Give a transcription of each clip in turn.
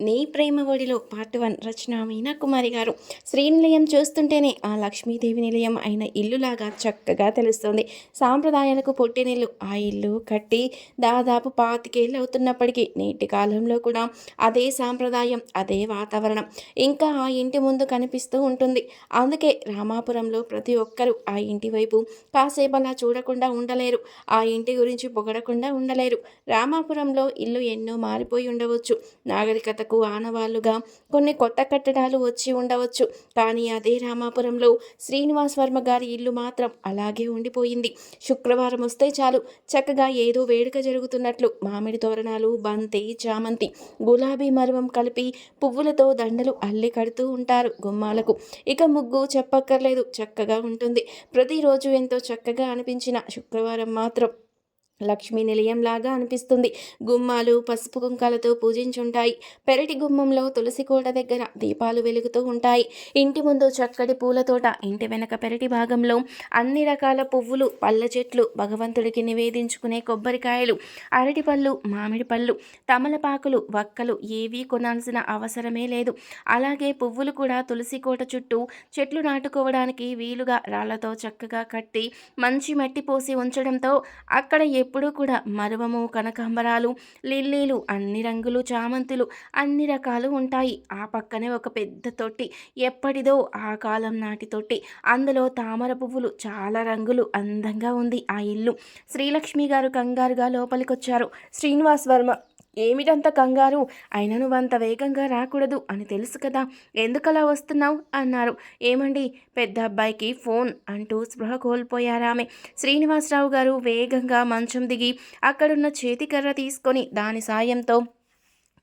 నీ ప్రేమ ఒడిలో పార్ట్ వన్ రచన మీనా కుమారి గారు. శ్రీనిలయం చూస్తుంటేనే ఆ లక్ష్మీదేవి నిలయం అయిన ఇల్లులాగా చక్కగా తెలుస్తుంది. సాంప్రదాయాలకు పుట్టినిల్లు ఆ ఇల్లు కట్టి దాదాపు పాతికేళ్ళు అవుతున్నప్పటికీ నేటి కాలంలో కూడా అదే సాంప్రదాయం అదే వాతావరణం. ఇంకా ఆ ఇంటి ముందు కనిపిస్తూ ఉంటుంది. అందుకే రామాపురంలో ప్రతి ఒక్కరూ ఆ ఇంటి వైపు కాసేపు అలా చూడకుండా ఉండలేరు. ఆ ఇంటి గురించి పొగడకుండా ఉండలేరు. రామాపురంలో ఇల్లు ఎన్నో మారిపోయి ఉండవచ్చు. నాగరికత నాగరికతకు ఆనవాళ్ళుగా కొన్ని కొత్త కట్టడాలు వచ్చి ఉండవచ్చు. కానీ అదే రామాపురంలో శ్రీనివాస్ వర్మ గారి ఇల్లు మాత్రం అలాగే ఉండిపోయింది. శుక్రవారం వస్తే చాలు. చక్కగా ఏదో వేడుక జరుగుతున్నట్లు. మామిడి తోరణాలు బంతి చామంతి గులాబీ మరువం కలిపి పువ్వులతో దండలు అల్లి కడుతూ ఉంటారు గుమ్మాలకు. ఇక ముగ్గు చెప్పక్కర్లేదు. చక్కగా ఉంటుంది. ప్రతిరోజు ఎంతో చక్కగా అనిపించిన శుక్రవారం మాత్రం. లక్ష్మీ నిలయంలాగా అనిపిస్తుంది. గుమ్మాలు పసుపు కుంకాలతో పూజించుంటాయి. పెరటి గుమ్మంలో తులసి కోట దగ్గర దీపాలు వెలుగుతూ ఉంటాయి. ఇంటి ముందు చక్కటి పూల తోట ఇంటి వెనక పెరటి భాగంలో అన్ని రకాల పువ్వులు పళ్ళ చెట్లు భగవంతుడికి నివేదించుకునే కొబ్బరికాయలు అరటిపళ్ళు మామిడి పళ్ళు తమలపాకులు వక్కలు ఏవీ కొనాల్సిన అవసరమే లేదు. అలాగే పువ్వులు కూడా తులసి కోట చుట్టూ చెట్లు నాటుకోవడానికి వీలుగా రాళ్ళతో చక్కగా కట్టి మంచి మట్టి పోసి ఉంచడంతో అక్కడ ఎప్పుడూ కూడా మరువము కనకాంబరాలు లిల్లీలు అన్ని రంగులు చామంతులు అన్ని రకాలు ఉంటాయి. ఆ పక్కనే ఒక పెద్ద తొట్టి ఎప్పటిదో ఆ కాలం నాటి తొట్టి. అందులో తామర పువ్వులు చాలా రంగులు అందంగా ఉంది ఆ ఇల్లు. శ్రీలక్ష్మి గారు కంగారుగా లోపలికొచ్చారు. శ్రీనివాస్ వర్మ ఏమిటంత కంగారు? అయినా నువ్వు అంత వేగంగా రాకూడదు అని తెలుసు కదా. ఎందుకలా వస్తున్నావు? అన్నారు. ఏమండి? పెద్ద అబ్బాయికి ఫోన్ అంటూ స్పృహ కోల్పోయారామె శ్రీనివాసరావు గారు వేగంగా మంచం దిగి అక్కడున్న చేతికర్ర తీసుకొని దాని సాయంతో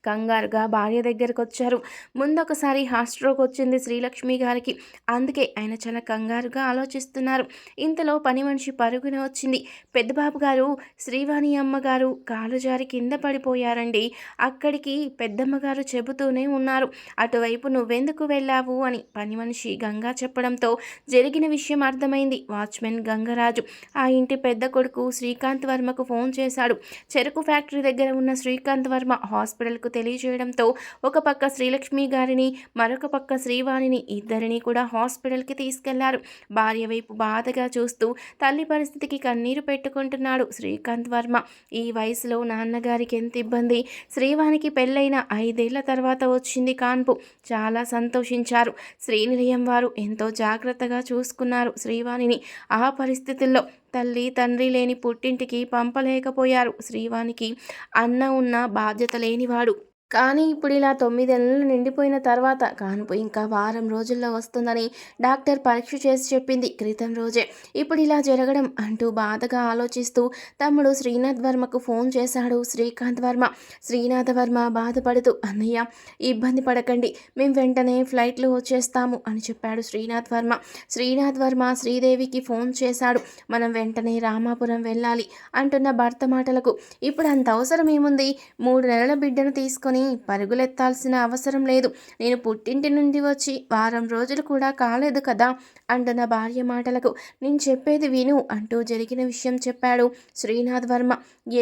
కంగారుగా భార్య దగ్గరకు వచ్చారు ముందొకసారి హార్ట్ స్ట్రోక్ వచ్చింది శ్రీలక్ష్మి గారికి. అందుకే ఆయన చాలా కంగారుగా ఆలోచిస్తున్నారు. ఇంతలో పని మనిషి పరుగున వచ్చింది. పెద్దబాబు గారు శ్రీవాణి అమ్మగారు కాలు జారి కింద పడిపోయారండి. అక్కడికి పెద్దమ్మగారు చెబుతూనే ఉన్నారు. అటువైపు నువ్వెందుకు వెళ్ళావు? అని పని మనిషి గంగా చెప్పడంతో జరిగిన విషయం అర్థమైంది. వాచ్మెన్ గంగరాజు ఆ ఇంటి పెద్ద కొడుకు శ్రీకాంత్ వర్మకు ఫోన్ చేశాడు. చెరుకు ఫ్యాక్టరీ దగ్గర ఉన్న శ్రీకాంత్ వర్మ హాస్పిటల్కు తెలియజేయడంతో ఒక పక్క శ్రీలక్ష్మి గారిని మరొక పక్క శ్రీవాణిని ఇద్దరిని కూడా హాస్పిటల్కి తీసుకెళ్ళారు. భార్య వైపు బాధగా చూస్తూ తల్లి పరిస్థితికి కన్నీరు పెట్టుకుంటున్నాడు శ్రీకాంత్ వర్మ. ఈ వయసులో నాన్నగారికి ఎంత ఇబ్బంది? శ్రీవాణికి పెళ్ళైన ఐదేళ్ళ తర్వాత వచ్చింది కాన్పు. చాలా సంతోషించారు. శ్రీనిలయం వారు ఎంతో జాగ్రత్తగా చూసుకున్నారు శ్రీవాణిని. ఆ పరిస్థితుల్లో తల్లి తండ్రి లేని పుట్టింటికి పంపలేకపోయారు. శ్రీవానికి అన్న ఉన్న బాధ్యత లేనివాడు. కానీ ఇప్పుడు ఇలా తొమ్మిదేళ్ళు నిండిపోయిన తర్వాత కాన్పు ఇంకా వారం రోజుల్లో వస్తుందని డాక్టర్ పరీక్ష చేసి చెప్పింది క్రితం రోజే. ఇప్పుడు ఇలా జరగడం అంటూ బాధగా ఆలోచిస్తూ తమ్ముడు శ్రీనాథ్ వర్మకు ఫోన్ చేశాడు శ్రీకాంత్ వర్మ. శ్రీనాథ్ వర్మ బాధపడుతూ అన్నయ్య ఇబ్బంది పడకండి మేము వెంటనే ఫ్లైట్లు వచ్చేస్తాము అని చెప్పాడు శ్రీనాథ్ వర్మ. శ్రీనాథ్ వర్మ శ్రీదేవికి ఫోన్ చేశాడు. మనం వెంటనే రామాపురం వెళ్ళాలి అంటున్న భర్త మాటలకు. ఇప్పుడు అంత అవసరం ఏముంది మూడు నెలల బిడ్డను తీసుకొని పరుగులెత్తాల్సిన అవసరం లేదు. నేను పుట్టింటి నుండి వచ్చి వారం రోజులు కూడా కాలేదు కదా అంటున్న భార్య మాటలకు. నేను చెప్పేది విను అంటూ జరిగిన విషయం చెప్పాడు శ్రీనాథ్ వర్మ.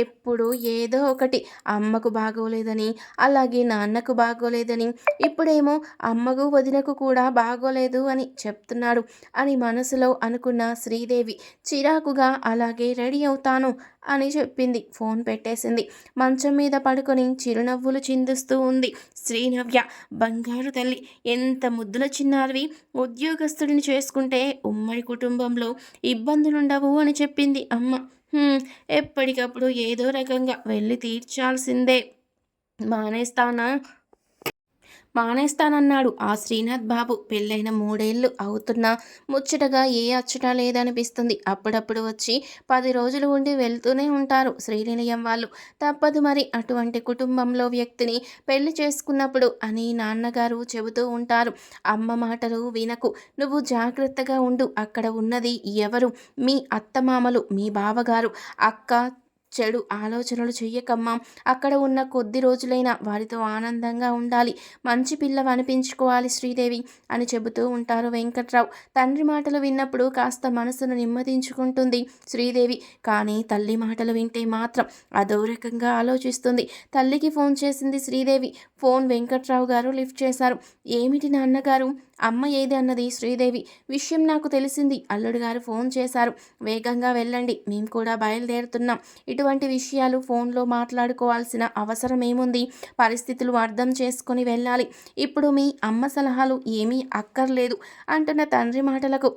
ఎప్పుడు ఏదో ఒకటి అమ్మకు బాగోలేదని అలాగే నాన్నకు బాగోలేదని ఇప్పుడేమో అమ్మకు వదినకు కూడా బాగోలేదు అని చెప్తున్నాడు అని మనసులో అనుకున్న శ్రీదేవి చిరాకుగా అలాగే రెడీ అవుతాను అని చెప్పింది. ఫోన్ పెట్టేసింది. మంచం మీద పడుకొని చిరునవ్వులు చిందిస్తూ ఉంది. శ్రీనవ్య బంగారు తల్లి ఎంత ముద్దుల చిన్నారివి. ఉద్యోగస్తుడిని చేసుకుంటే ఉమ్మడి కుటుంబంలో ఇబ్బందులుండవు అని చెప్పింది అమ్మ. ఎప్పటికప్పుడు ఏదో రకంగా వెళ్ళి తీర్చాల్సిందే. మానేస్తానా? మానేస్తానన్నాడు. ఆ శ్రీనాథ్ బాబు పెళ్ళైన మూడేళ్ళు అవుతున్నా ముచ్చటగా ఏ అచ్చట లేదనిపిస్తుంది. అప్పుడప్పుడు వచ్చి పది రోజులు ఉండి వెళ్తూనే ఉంటారు శ్రీనిలయం వాళ్ళు. తప్పదు మరి అటువంటి కుటుంబంలో వ్యక్తిని పెళ్ళి చేసుకున్నప్పుడు అని నాన్నగారు చెబుతూ ఉంటారు. అమ్మ మాటలు వినకు. నువ్వు జాగ్రత్తగా ఉండు. అక్కడ ఉన్నది ఎవరు? మీ అత్తమామలు మీ బావగారు అక్క చెడు ఆలోచనలు చెయ్యకమ్మా. అక్కడ ఉన్న కొద్ది రోజులైనా వారితో ఆనందంగా ఉండాలి. మంచి పిల్లవ అనిపించుకోవాలి శ్రీదేవి అని చెబుతూ ఉంటారు వెంకట్రావు. తండ్రి మాటలు విన్నప్పుడు కాస్త మనసును నెమ్మదించుకుంటుంది శ్రీదేవి. కానీ తల్లి మాటలు వింటే మాత్రం అదో రకంగా ఆలోచిస్తుంది. తల్లికి ఫోన్ చేసింది శ్రీదేవి. ఫోన్ వెంకట్రావు గారు లిఫ్ట్ చేశారు. ఏమిటి నాన్నగారు? అమ్మ ఏది అన్నది? శ్రీదేవి. విషయం నాకు తెలిసింది. అల్లుడు గారు ఫోన్ చేశారు. వేగంగా వెళ్ళండి. మేము కూడా బయలుదేరుతున్నాం. ఇటువంటి విషయాలు ఫోన్లో మాట్లాడుకోవాల్సిన అవసరం ఏముంది పరిస్థితులు అర్థం చేసుకొని వెళ్ళాలి. ఇప్పుడు మీ అమ్మ సలహాలు ఏమీ అక్కర్లేదు. అంటున్న తండ్రి మాటలకు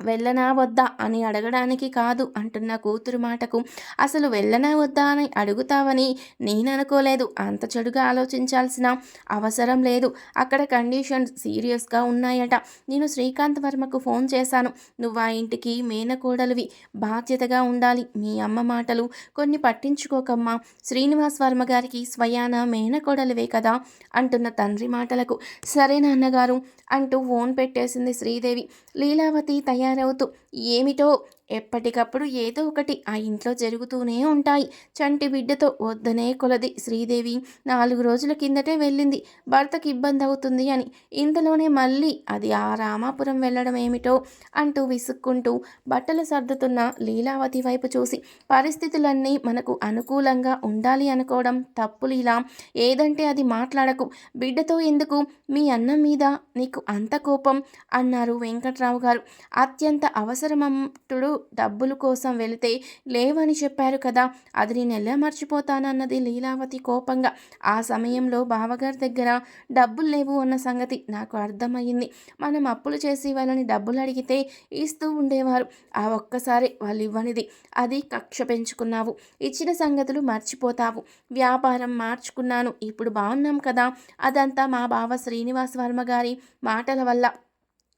వెళ్ళనా వద్దా అని అడగడానికి కాదు అంటున్న కూతురు మాటకు. అసలు వెళ్ళనా వద్దా అని అడుగుతావని నేను అనుకోలేదు. అంత చెడుగా ఆలోచించాల్సిన అవసరం లేదు. అక్కడ కండిషన్స్ సీరియస్గా ఉన్నాయట. నేను శ్రీకాంత్ వర్మకు ఫోన్ చేశాను. నువ్వు ఆ ఇంటికి మేనకోడలివి. బాధ్యతగా ఉండాలి. మీ అమ్మ మాటలు కొన్ని పట్టించుకోకమ్మా. శ్రీనివాస్ వర్మ గారికి స్వయాన మేనకోడలివే కదా అంటున్న తండ్రి మాటలకు. సరే నాన్నగారు అంటూ ఫోన్ పెట్టేసింది శ్రీదేవి. లీలావతి తయారవుతూ ఏమిటో ఎప్పటికప్పుడు ఏదో ఒకటి ఆ ఇంట్లో జరుగుతూనే ఉంటాయి. చంటి బిడ్డతో వద్దనే కొలది శ్రీదేవి. నాలుగు రోజుల కిందటే వెళ్ళింది. భర్తకి ఇబ్బంది అవుతుంది అని. ఇంతలోనే మళ్ళీ అది ఆ రామాపురం వెళ్ళడం ఏమిటో అంటూ విసుక్కుంటూ బట్టలు సర్దుతున్న లీలావతి వైపు చూసి పరిస్థితులన్నీ మనకు అనుకూలంగా ఉండాలి అనుకోవడం తప్పు లీలా. ఏదంటే అది మాట్లాడకు. బిడ్డతో ఎందుకు? మీ అన్నం మీద నీకు అంత కోపం? అన్నారు వెంకట్రావు గారు. అత్యంత అవసరమంతుడు డబ్బుల కోసం వెళితే లేవని చెప్పారు కదా అది నేను ఎలా మర్చిపోతానన్నది లీలావతి కోపంగా. ఆ సమయంలో బావగారి దగ్గర డబ్బులు లేవు అన్న సంగతి నాకు అర్థమయ్యింది. మనం అప్పులు చేసి వాళ్ళని డబ్బులు అడిగితే ఇస్తూ ఉండేవారు. ఆ ఒక్కసారి వాళ్ళు ఇవ్వనిది అది కక్ష పెంచుకున్నావు. ఇచ్చిన సంగతులు మర్చిపోతావు. వ్యాపారం మార్చుకున్నాను. ఇప్పుడు బాగున్నాం కదా. అదంతా మా బావ శ్రీనివాస్ వర్మ గారి మాటల వల్ల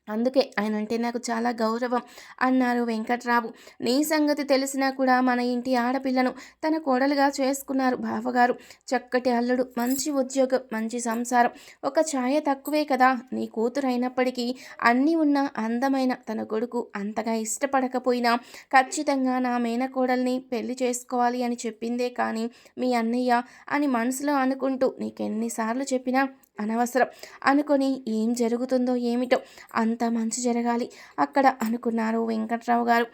అందుకే ఆయన అంటే నాకు చాలా గౌరవం అన్నారు వెంకట్రావు. నీ సంగతి తెలిసినా కూడా మన ఇంటి ఆడపిల్లను తన కోడలుగా చేసుకున్నారు బావగారు. చక్కటి అల్లుడు మంచి ఉద్యోగం మంచి సంసారం. ఒక ఛాయ తక్కువే కదా. నీ కూతురు అయినప్పటికీ అన్నీ ఉన్న అందమైన తన కొడుకు అంతగా ఇష్టపడకపోయినా ఖచ్చితంగా నా మేనకోడల్ని పెళ్ళి చేసుకోవాలి అని చెప్పిందే కానీ మీ అన్నయ్య అని మనసులో అనుకుంటూ నీకెన్నిసార్లు చెప్పినా అనవసరం. అనుకొని ఏం జరుగుతుందో ఏమిటో అంత మంచి జరగాలి. అక్కడ అనుకున్నారు వెంకట్రావు గారు.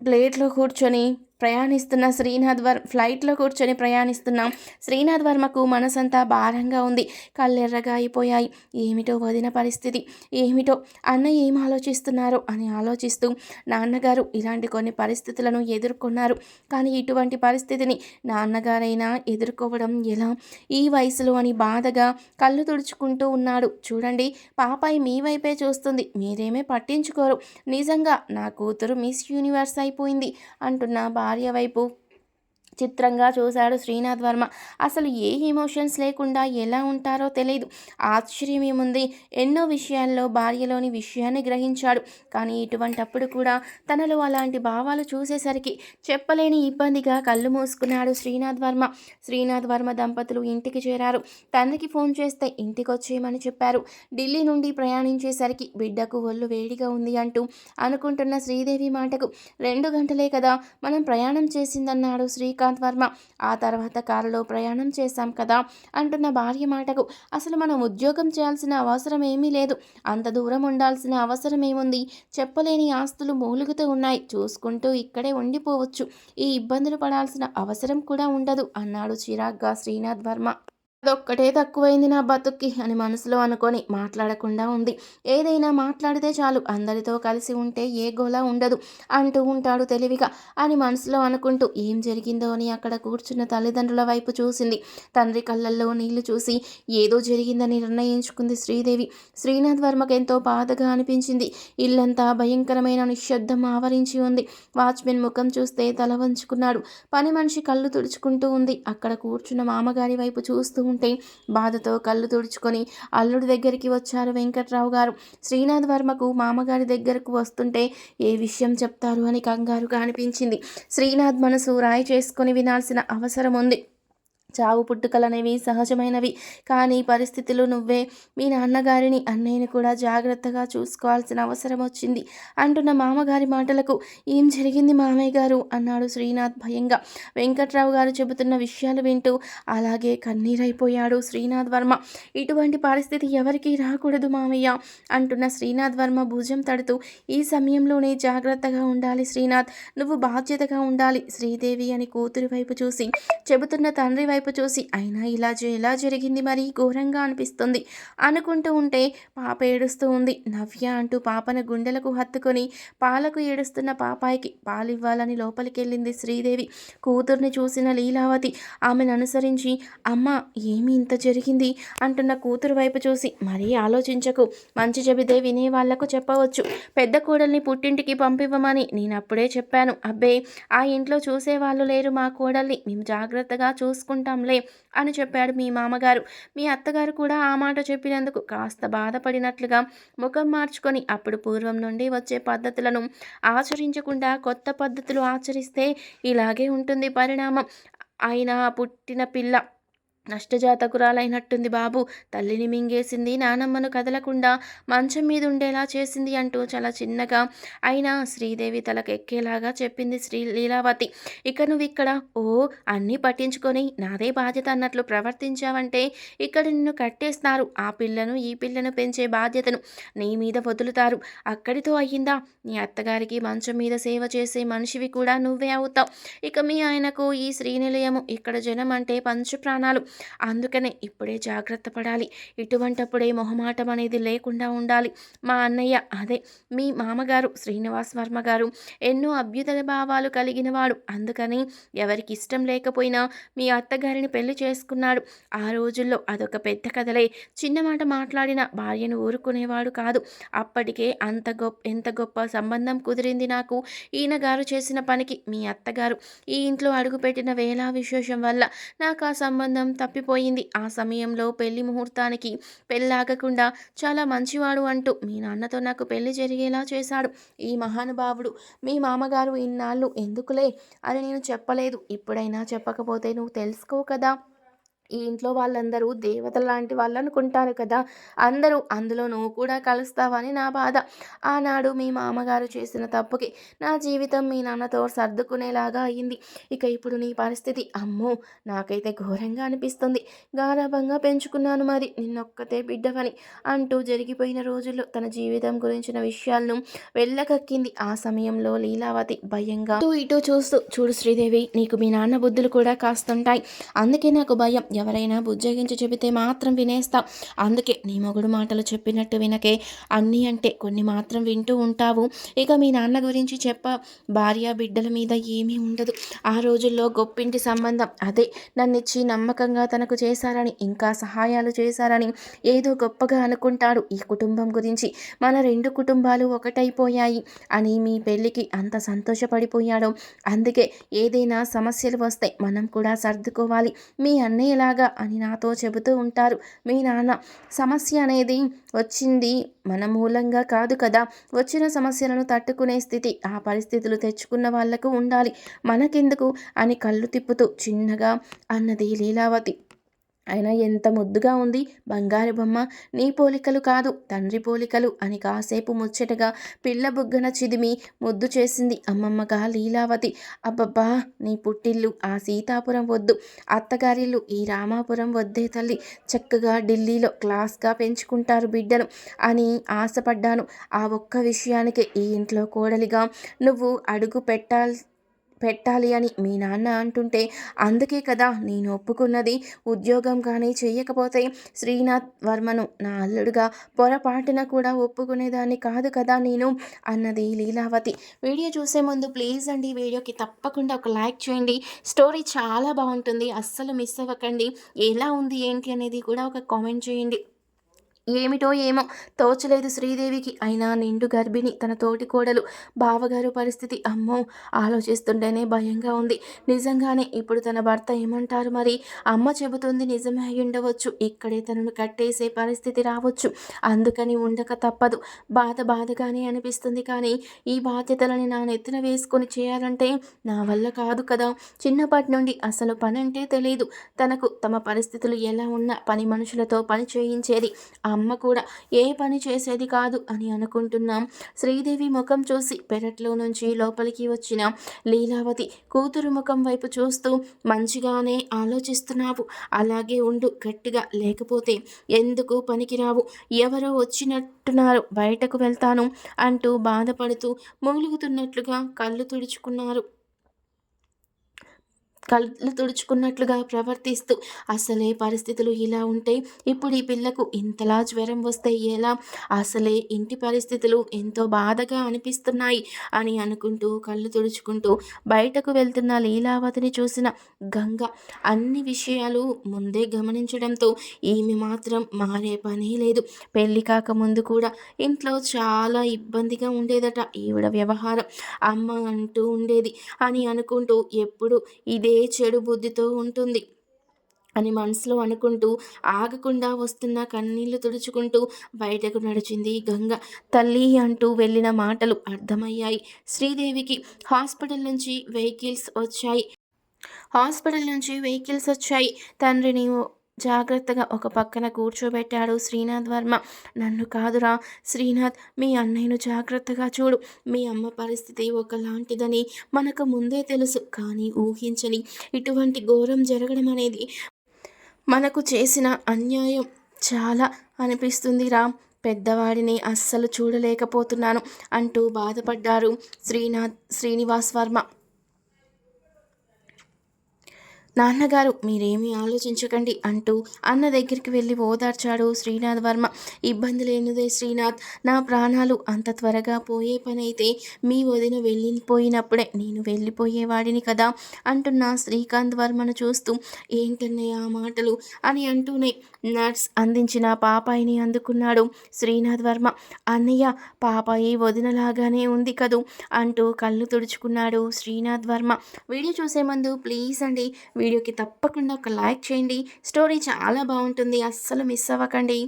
ప్లేట్లో కూర్చొని ప్రయాణిస్తున్న శ్రీనాథ్ వర్ ఫ్లైట్లో కూర్చొని ప్రయాణిస్తున్నాం శ్రీనాథ్ వర్మకు మనసంతా భారంగా ఉంది. కళ్ళెర్రగా అయిపోయాయి. ఏమిటో వదిన పరిస్థితి? ఏమిటో? అన్న ఏం ఆలోచిస్తున్నారో? అని ఆలోచిస్తూ నాన్నగారు ఇలాంటి కొన్ని పరిస్థితులను ఎదుర్కొన్నారు. కానీ ఇటువంటి పరిస్థితిని నాన్నగారైనా ఎదుర్కోవడం ఎలా? ఈ వయసులో అని బాధగా కళ్ళు తుడుచుకుంటూ ఉన్నాడు. చూడండి పాపాయి మీ వైపే చూస్తుంది. మీరేమే పట్టించుకోరు. నిజంగా నా కూతురు మిస్ యూనివర్స్ అయిపోయింది అంటున్న భార్య వైపు చిత్రంగా చూశాడు శ్రీనాథ్ వర్మ. అసలు ఏ ఎమోషన్స్ లేకుండా ఎలా ఉంటారో తెలియదు ఆశ్చర్యం ఏముంది ఎన్నో విషయాల్లో భార్యలోని విషయాన్ని గ్రహించాడు. కానీ ఇటువంటప్పుడు కూడా తనలో అలాంటి భావాలు చూసేసరికి చెప్పలేని ఇబ్బందిగా కళ్ళు మూసుకున్నాడు శ్రీనాథ్ వర్మ. శ్రీనాథ్ వర్మ దంపతులు ఇంటికి చేరారు. తండ్రికి ఫోన్ చేస్తే ఇంటికి వచ్చేయమని చెప్పారు. ఢిల్లీ నుండి ప్రయాణించేసరికి బిడ్డకు ఒళ్ళు వేడిగా ఉంది అంటూ అనుకుంటున్న శ్రీదేవి మాటకు రెండు గంటలే కదా మనం ప్రయాణం చేసిందన్నాడు శ్రీకాంత్ శ్రీకాంత్ వర్మ ఆ తర్వాత కారులో ప్రయాణం చేశాం కదా అంటున్న భార్య మాటకు అసలు మనం ఉద్యోగం చేయాల్సిన అవసరం ఏమీ లేదు. అంత దూరం ఉండాల్సిన అవసరం ఏముంది? చెప్పలేని ఆస్తులు మూలుగుతూ ఉన్నాయి. చూసుకుంటూ ఇక్కడే ఉండిపోవచ్చు. ఈ ఇబ్బందులు పడాల్సిన అవసరం కూడా ఉండదు అన్నాడు చిరాగ్గా శ్రీనాథ్ వర్మ. అదొక్కటే తక్కువైంది నా బతుక్కి అని మనసులో అనుకొని మాట్లాడకుండా ఉంది. ఏదైనా మాట్లాడితే చాలు అందరితో కలిసి ఉంటే ఏ గోలా ఉండదు అంటూ ఉంటాడు తెలివిగా అని మనసులో అనుకుంటూ ఏం జరిగిందో అని అక్కడ కూర్చున్న తల్లిదండ్రుల వైపు చూసింది. తండ్రి కళ్ళల్లో నీళ్ళు చూసి ఏదో జరిగిందని నిర్ణయించుకుంది శ్రీదేవి. శ్రీనాథ్ వర్మకు ఎంతో బాధగా అనిపించింది. ఇల్లంతా భయంకరమైన నిశ్శబ్దం ఆవరించి ఉంది. వాచ్మెన్ ముఖం చూస్తే తల వంచుకున్నాడు. పని మనిషి కళ్ళు తుడుచుకుంటూ ఉంది. అక్కడ కూర్చున్న మామగారి వైపు చూస్తూ ఉంటే బాధతో కళ్ళు తుడుచుకొని అల్లుడి దగ్గరికి వచ్చారు వెంకట్రావు గారు. శ్రీనాథ్ వర్మకు మామగారి దగ్గరకు వస్తుంటే ఏ విషయం చెప్తారు అని కంగారుగా అనిపించింది. శ్రీనాథ్ మనసు రాయి చేసుకొని వినాల్సిన అవసరం ఉంది. చావు పుట్టుకలనేవి సహజమైనవి. కానీ పరిస్థితులు నువ్వే మీ నాన్నగారిని అన్నయ్యని కూడా జాగ్రత్తగా చూసుకోవాల్సిన అవసరం వచ్చింది. అంటున్న మామగారి మాటలకు ఏం జరిగింది మామయ్య గారు? అన్నాడు శ్రీనాథ్ భయంగా. వెంకట్రావు గారు చెబుతున్న విషయాలు వింటూ అలాగే కన్నీరైపోయాడు శ్రీనాథ్ వర్మ. ఇటువంటి పరిస్థితి ఎవరికీ రాకూడదు మామయ్య అంటున్న శ్రీనాథ్ వర్మ భుజం తడుతూ. ఈ సమయంలోనే జాగ్రత్తగా ఉండాలి శ్రీనాథ్. నువ్వు బాధ్యతగా ఉండాలి శ్రీదేవి అని కూతురి వైపు చూసి చెబుతున్న తండ్రి వైపు వైపు చూసి అయినా ఇలా ఎలా జరిగింది మరి ఘోరంగా అనిపిస్తుంది. అనుకుంటూ ఉంటే పాప ఏడుస్తూ ఉంది. నవ్య అంటూ పాపను గుండెలకు హత్తుకొని పాలకు ఏడుస్తున్న పాపాయికి పాలివ్వాలని లోపలికెళ్ళింది శ్రీదేవి. కూతుర్ని చూసిన లీలావతి ఆమెను అనుసరించి అమ్మ ఏమి ఇంత జరిగింది? అంటున్న కూతురు వైపు చూసి మరీ ఆలోచించకు. మంచి చెబితే వినే వాళ్ళకు చెప్పవచ్చు. పెద్ద కోడల్ని పుట్టింటికి పంపివ్వమని నేను అప్పుడే చెప్పాను. అబ్బే ఆ ఇంట్లో చూసేవాళ్ళు లేరు మా కోడల్ని. మేము జాగ్రత్తగా చూసుకుంటాం. చూసుకుంటాంలే అని చెప్పాడు మీ మామగారు. మీ అత్తగారు కూడా ఆ మాట చెప్పినందుకు కాస్త బాధపడినట్లుగా ముఖం మార్చుకొని అప్పుడు పూర్వం నుండి వచ్చే పద్ధతులను ఆచరించకుండా కొత్త పద్ధతులు ఆచరిస్తే ఇలాగే ఉంటుంది పరిణామం. ఆయన పుట్టిన పిల్ల నష్టజాతకురాలైనట్టుంది బాబు. తల్లిని మింగేసింది నానమ్మను కదలకుండా మంచం మీద ఉండేలా చేసింది అంటూ చాలా చిన్నగా అయినా శ్రీదేవి తలకెక్కేలాగా చెప్పింది శ్రీ లీలావతి. ఇక నువ్వు ఇక్కడ ఓ అన్నీ పట్టించుకొని నాదే బాధ్యత అన్నట్లు ప్రవర్తించావంటే ఇక్కడ నిన్ను కట్టేస్తారు. ఆ పిల్లను ఈ పిల్లను పెంచే బాధ్యతను నీ మీద వదులుతారు. అక్కడితో అయ్యిందా? నీ అత్తగారికి మంచం మీద సేవ చేసే మనిషివి కూడా నువ్వే అవుతావు. ఇక మీ ఆయనకు ఈ శ్రీనిలయము ఇక్కడ జనం అంటే పంచు ప్రాణాలు అందుకనే ఇప్పుడే జాగ్రత్త పడాలి. ఇటువంటప్పుడే మొహమాటం అనేది లేకుండా ఉండాలి. మా అన్నయ్య అదే మీ మామగారు శ్రీనివాస్ వర్మ గారు ఎన్నో అభ్యుదయ భావాలు కలిగిన వాడు. అందుకని ఎవరికి ఇష్టం లేకపోయినా మీ అత్తగారిని పెళ్ళి చేసుకున్నాడు. ఆ రోజుల్లో అదొక పెద్ద కథలే. చిన్న మాట మాట్లాడిన భార్యను ఊరుకునేవాడు కాదు. అప్పటికే అంత గొప్ప ఎంత గొప్ప సంబంధం కుదిరింది నాకు. ఈయన గారు చేసిన పనికి మీ అత్తగారు ఈ ఇంట్లో అడుగుపెట్టిన వేళా విశేషం వల్ల నాకు ఆ సంబంధం తప్పిపోయింది. ఆ సమయంలో పెళ్ళి ముహూర్తానికి పెళ్ళాగకుండా చాలా మంచివాడు అంటూ మీ నాన్నతో నాకు పెళ్ళి జరిగేలా చేశాడు. ఈ మహానుభావుడు మీ మామగారు ఇన్నాళ్ళు ఎందుకులే అని నేను చెప్పలేదు. ఇప్పుడైనా చెప్పకపోతే నువ్వు తెలుసుకో కదా. ఈ ఇంట్లో వాళ్ళందరూ దేవత లాంటి వాళ్ళు అనుకుంటారు కదా! అందరూ అందులో నువ్వు కూడా కలుస్తావని నా బాధ. ఆనాడు మీ మామగారు చేసిన తప్పుకి నా జీవితం మీ నాన్నతో సర్దుకునేలాగా అయింది. ఇక ఇప్పుడు నీ పరిస్థితి అమ్మో! నాకైతే ఘోరంగా అనిపిస్తుంది. గారాభంగా పెంచుకున్నాను మరి నిన్నొక్కతే బిడ్డవని అంటూ జరిగిపోయిన రోజుల్లో తన జీవితం గురించిన విషయాలను వెళ్ళకక్కింది. ఆ సమయంలో లీలావతి భయంగా అటు ఇటు చూస్తూ చూడు శ్రీదేవి నీకు మీ నాన్న బుద్ధులు కూడా కాస్తుంటాయి. అందుకే నాకు భయం. ఎవరైనా బుజ్జగించి చెబితే మాత్రం వినేస్తావు అందుకే నీ మొగుడు మాటలు చెప్పినట్టు వినకే. అన్నీ అంటే కొన్ని మాత్రం వింటూ ఉంటావు. ఇక మీ నాన్న గురించి చెప్ప. భార్య బిడ్డల మీద ఏమీ ఉండదు. ఆ రోజుల్లో గొప్పింటి సంబంధం. అదే నన్నిచ్చి నమ్మకంగా తనకు చేశారని ఇంకా సహాయాలు చేశారని ఏదో గొప్పగా అనుకుంటాడు ఈ కుటుంబం గురించి. మన రెండు కుటుంబాలు ఒకటైపోయాయి. అని మీ పెళ్ళికి అంత సంతోషపడిపోయాడు. అందుకే ఏదైనా సమస్యలు వస్తే మనం కూడా సర్దుకోవాలి. మీ అన్నయ్యలా ఇలాగా అని నాతో చెబుతూ ఉంటారు. మీ నాన్న సమస్య అనేది వచ్చింది మన మూలంగా కాదు కదా. వచ్చిన సమస్యలను తట్టుకునే స్థితి ఆ పరిస్థితులు తెచ్చుకున్న వాళ్ళకు ఉండాలి. మనకెందుకు? అని కళ్ళు తిప్పుతూ చిన్నగా అన్నది లీలావతి అయినా ఎంత ముద్దుగా ఉంది. బంగారు బొమ్మ నీ పోలికలు కాదు తండ్రి పోలికలు అని కాసేపు ముచ్చటగా పిల్ల బుగ్గన చిదిమి ముద్దు చేసింది అమ్మమ్మగా లీలావతి. అబ్బబ్బా నీ పుట్టిల్లు ఆ సీతాపురం వద్దు. అత్తగారిల్లు ఈ రామాపురం వద్దే తల్లి. చక్కగా ఢిల్లీలో క్లాస్గా పెంచుకుంటారు బిడ్డను అని ఆశపడ్డాను. ఆ ఒక్క విషయానికి ఈ ఇంట్లో కోడలిగా నువ్వు అడుగు పెట్టాల్ పెట్టాలి అని మీ నాన్న అంటుంటే అందుకే కదా నేను ఒప్పుకున్నది. ఉద్యోగం కానీ చేయకపోతే శ్రీనాథ్ వర్మను నా అల్లుడుగా పొరపాటున కూడా ఒప్పుకునేదాన్ని కాదు కదా నేను అన్నది లీలావతి. వీడియో చూసే ముందు ప్లీజ్ అండి వీడియోకి తప్పకుండా ఒక లైక్ చేయండి. స్టోరీ చాలా బాగుంటుంది. అస్సలు మిస్ అవ్వకండి. ఎలా ఉంది ఏంటి అనేది కూడా ఒక కామెంట్ చేయండి. ఏమిటో ఏమో తోచలేదు శ్రీదేవికి. అయినా నిండు గర్భిణి తన తోటి కోడలు. బావగారు పరిస్థితి అమ్మో! ఆలోచిస్తుంటేనే భయంగా ఉంది. నిజంగానే ఇప్పుడు తన భర్త ఏమంటారు మరి? అమ్మ చెబుతుంది నిజమే అయి ఉండవచ్చు. ఇక్కడే తనను కట్టేసే పరిస్థితి రావచ్చు. అందుకని ఉండక తప్పదు. బాధ బాధగానే అనిపిస్తుంది కానీ ఈ బాధ్యతలని నా నెత్తిన వేసుకొని చేయాలంటే నా వల్ల కాదు కదా? చిన్నప్పటి నుండి అసలు పని అంటే తెలియదు తనకు తమ పరిస్థితులు ఎలా ఉన్నా పని మనుషులతో పని చేయించేది. అమ్మ కూడా ఏ పని చేసేది కాదు అని అనుకుంటున్నాం. శ్రీదేవి ముఖం చూసి పెరట్లో నుంచి లోపలికి వచ్చిన లీలావతి కూతురు ముఖం వైపు చూస్తూ మంచిగానే ఆలోచిస్తున్నావు. అలాగే ఉండు గట్టిగా లేకపోతే ఎందుకు పనికిరావు? ఎవరో వచ్చినట్టున్నారు బయటకు వెళ్తాను అంటూ బాధపడుతూ మూలుగుతున్నట్లుగా కళ్ళు తుడుచుకున్నారు. కళ్ళు తుడుచుకున్నట్లుగా ప్రవర్తిస్తూ అసలే పరిస్థితులు ఇలా ఉంటే ఇప్పుడు ఈ పిల్లకు ఇంతలా జ్వరం వస్తే ఎలా? అసలే ఇంటి పరిస్థితులు ఎంతో బాధగా అనిపిస్తున్నాయి అని అనుకుంటూ కళ్ళు తుడుచుకుంటూ బయటకు వెళ్తున్న లీలావతిని చూసిన గంగ అన్ని విషయాలు ముందే గమనించడంతో ఈమె మాత్రం మారే పనే లేదు. పెళ్ళి కాకముందు కూడా ఇంట్లో చాలా ఇబ్బందిగా ఉండేదట ఈవిడ వ్యవహారం. అమ్మ అంటూ ఉండేది అని అనుకుంటూ ఎప్పుడు ఇదే చెడు బుద్ధితో ఉంటుంది అని మనసులో అనుకుంటూ ఆగకుండా వస్తున్న కన్నీళ్ళు తుడుచుకుంటూ బయటకు నడిచింది గంగ. తల్లి అంటూ వెళ్ళిన మాటలు అర్థమయ్యాయి. శ్రీదేవికి హాస్పిటల్ నుంచి వెహికల్స్ వచ్చాయి. హాస్పిటల్ నుంచి వెహికల్స్ వచ్చాయి. తండ్రిని జాగ్రత్తగా ఒక పక్కన కూర్చోబెట్టాడు శ్రీనాథ్ వర్మ. నన్ను కాదురా శ్రీనాథ్ మీ అన్నయ్యను జాగ్రత్తగా చూడు. మీ అమ్మ పరిస్థితి ఒకలాంటిదని మనకు ముందే తెలుసు. కానీ ఊహించని ఇటువంటి ఘోరం జరగడం అనేది మనకు చేసిన అన్యాయం. చాలా అనిపిస్తుంది రామ్ పెద్దవాడిని అస్సలు చూడలేకపోతున్నాను అంటూ బాధపడ్డారు శ్రీనాథ్ శ్రీనివాస్ వర్మ. నాన్నగారు మీరేమీ ఆలోచించకండి అంటూ అన్న దగ్గరికి వెళ్ళి ఓదార్చాడు శ్రీనాథ్ వర్మ. ఇబ్బంది లేనిదే శ్రీనాథ్ నా ప్రాణాలు అంత త్వరగా పోయే పని అయితే మీ వదిన వెళ్ళిపోయినప్పుడే నేను వెళ్ళిపోయేవాడిని కదా అంటున్న శ్రీకాంత్ వర్మను చూస్తూ. ఏంటన్నయ్య ఆ మాటలు? అని అంటూనే నర్స్ అందించిన పాపాయిని అందుకున్నాడు శ్రీనాథ్ వర్మ. అన్నయ్య పాపాయి వదినలాగానే ఉంది కదూ అంటూ కళ్ళు తుడుచుకున్నాడు శ్రీనాథ్ వర్మ. వీడియో చూసే ముందు ప్లీజ్ అండి వీడియోకి తప్పకుండా ఒక లైక్ చేయండి. స్టోరీ చాలా బాగుంటుంది. అస్సలు మిస్ అవ్వకండి.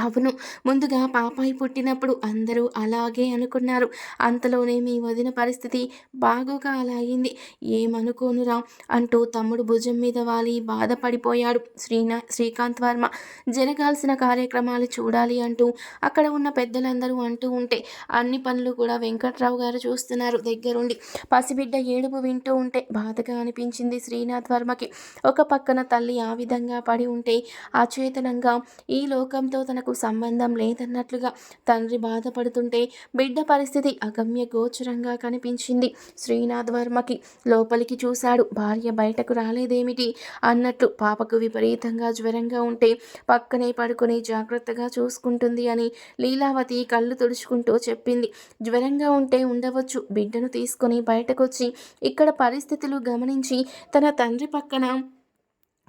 అవును. ముందుగా పాపాయి పుట్టినప్పుడు అందరూ అలాగే అనుకున్నారు. అంతలోనే మీ వదిన పరిస్థితి బాగోగా అలా అయింది. ఏమనుకోనురా అంటూ తమ్ముడు భుజం మీద వాలి బాధపడిపోయాడు. శ్రీనా శ్రీకాంత్ వర్మ జరగాల్సిన కార్యక్రమాలు చూడాలి అంటూ అక్కడ ఉన్న పెద్దలందరూ అంటూ ఉంటే అన్ని పనులు కూడా వెంకట్రావు గారు చూస్తున్నారు దగ్గరుండి. పసిబిడ్డ ఏడుపు వింటూ ఉంటే బాధగా అనిపించింది శ్రీనాథ్ వర్మకి. ఒక పక్కన తల్లి ఆ విధంగా పడి ఉంటే అచేతనంగా ఈ లోకంతో తనకు తనకు సంబంధం లేదన్నట్లుగా తండ్రి బాధపడుతుంటే బిడ్డ పరిస్థితి అగమ్య గోచరంగా కనిపించింది. శ్రీనాథ్ వర్మకి లోపలికి చూశాడు. భార్య బయటకు రాలేదేమిటి అన్నట్లు పాపకు విపరీతంగా జ్వరంగా ఉంటే పక్కనే పడుకొని జాగ్రత్తగా చూసుకుంటుంది అని లీలావతి కళ్ళు తుడుచుకుంటూ చెప్పింది. జ్వరంగా ఉంటే ఉండవచ్చు. బిడ్డను తీసుకొని బయటకొచ్చి ఇక్కడ పరిస్థితులు గమనించి తన తండ్రి పక్కన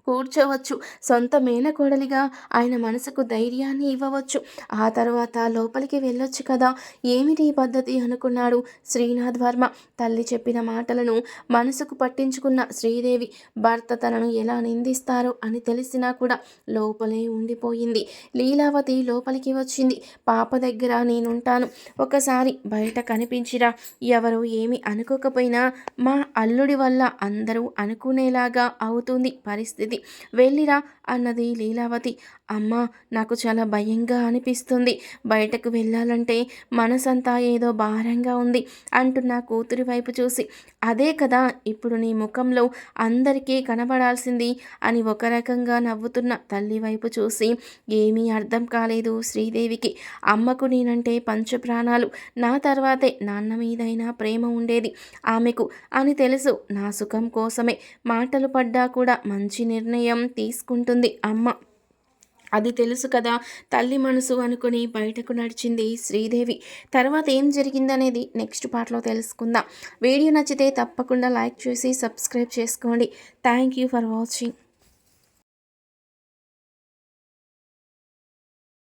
కూర్చోవచ్చు. సొంత మేనకోడలిగా ఆయన మనసుకు ధైర్యాన్ని ఇవ్వవచ్చు. ఆ తర్వాత లోపలికి వెళ్ళొచ్చు కదా. ఏమిటి ఈ పద్ధతి అనుకున్నాడు శ్రీనాథ్ వర్మ. తల్లి చెప్పిన మాటలను మనసుకు పట్టించుకున్న శ్రీదేవి భర్త తనను ఎలా నిందిస్తారో అని తెలిసినా కూడా లోపలే ఉండిపోయింది. లీలావతి లోపలికి వచ్చింది. పాప దగ్గర నేనుంటాను. ఒకసారి బయట కనిపించిరా. ఎవరు ఏమి అనుకోకపోయినా మా అల్లుడి వల్ల అందరూ అనుకునేలాగా అవుతుంది పరిస్థితి. వెళ్ళింది వెళ్ళిరా అన్నది లీలావతి. అమ్మ నాకు చాలా భయంగా అనిపిస్తుంది. బయటకు వెళ్ళాలంటే మనసంతా ఏదో భారంగా ఉంది అంటున్న కూతురి వైపు చూసి. అదే కదా ఇప్పుడు నీ ముఖంలో అందరికీ కనబడాల్సింది అని ఒక రకంగా నవ్వుతున్న తల్లి వైపు చూసి ఏమీ అర్థం కాలేదు శ్రీదేవికి. అమ్మకు నేనంటే పంచప్రాణాలు. నా తర్వాతే నాన్న మీదైనా ప్రేమ ఉండేది ఆమెకు అని తెలుసు నా సుఖం కోసమే. మాటలు పడ్డా కూడా మంచి నిర్ణయం తీసుకుంటుంది అమ్మ. అది తెలుసు కదా. తల్లి మనసు అనుకుని బయటకు నడిచింది శ్రీదేవి. తర్వాత ఏం జరిగిందనేది నెక్స్ట్ పార్ట్లో తెలుసుకుందాం. వీడియో నచ్చితే తప్పకుండా లైక్ చేసి సబ్స్క్రైబ్ చేసుకోండి. Thank you for watching.